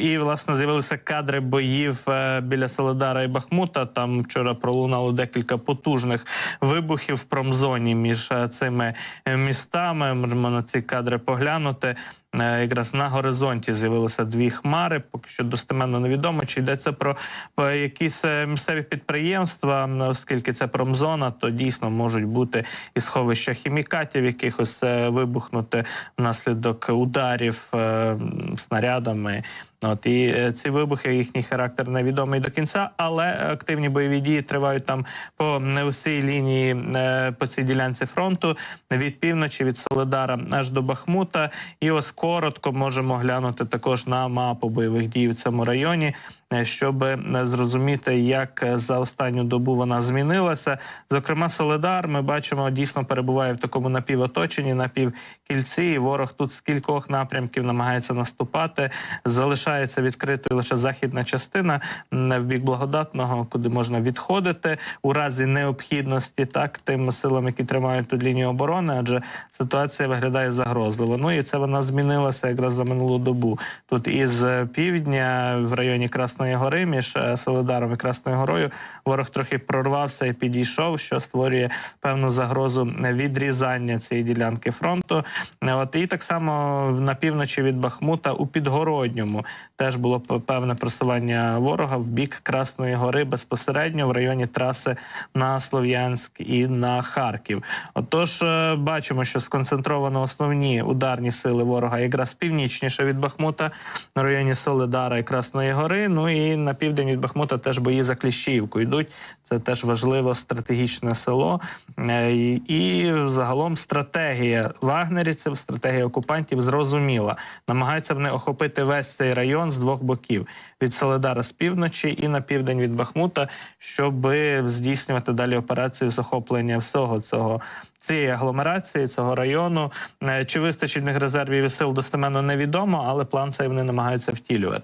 і власне з'явилися кадри боїв е, біля Солодара і Бахмута. Там вчора пролунало декілька потужних вибухів в промзоні між е, цими е, містами. Можемо на ці кадри поглянути. Е, Якраз на горизонті з'явилися дві хмари. Поки що достеменно невідомо, чи йдеться про якісь е, місцеві підприємства, оскільки це промзона, то дійсно можуть бути і сховища хімікатів, якихось е, вибухнути внаслідок ударів снарядами. От і ці вибухи, їхній характер невідомий до кінця, але активні бойові дії тривають там по не усій лінії по цій ділянці фронту від півночі, від Соледара аж до Бахмута. І ось коротко можемо глянути також на мапу бойових дій в цьому районі, е, щоб е, зрозуміти, як е, за останню добу вона змінилася. Зокрема, Соледар, ми бачимо, дійсно перебуває в такому напівоточенні, напівкільці. І ворог тут з кількох напрямків намагається наступати. Залишається відкритою лише західна частина в бік благодатного, куди можна відходити у разі необхідності, так тим силам, які тримають тут лінію оборони, адже ситуація виглядає загрозливо. Ну і це вона змінилася якраз за минулу добу. Тут із півдня в районі Красної Гори, між е, Солидаром і Красною Горою, ворог трохи прорвався і підійшов, що створює певну загрозу відрізання цієї ділянки фронту. Е, От і так само на півночі від Бахмута у підгородньому теж було певне просування ворога в бік Красної Гори безпосередньо в районі траси на Слов'янськ і на Харків. Отож, е, бачимо, що сконцентровано основні ударні сили ворога якраз північніше від Бахмута на районі Соледара і Красної Гори. Ну і на південь від Бахмута теж бої за Кліщівку йдуть. Це теж важливо стратегічне село. Е, І, загалом стратегія вагнерівців, стратегія окупантів зрозуміла. Намагаються вони охопити весь цей район з двох боків: від Соледара з півночі і на південь від Бахмута, щоб здійснювати далі операцію захоплення всього цього. Цієї агломерації цього району Е, чи вистачить в них резервів і сил достеменно невідомо, але план цей вони намагаються втілювати.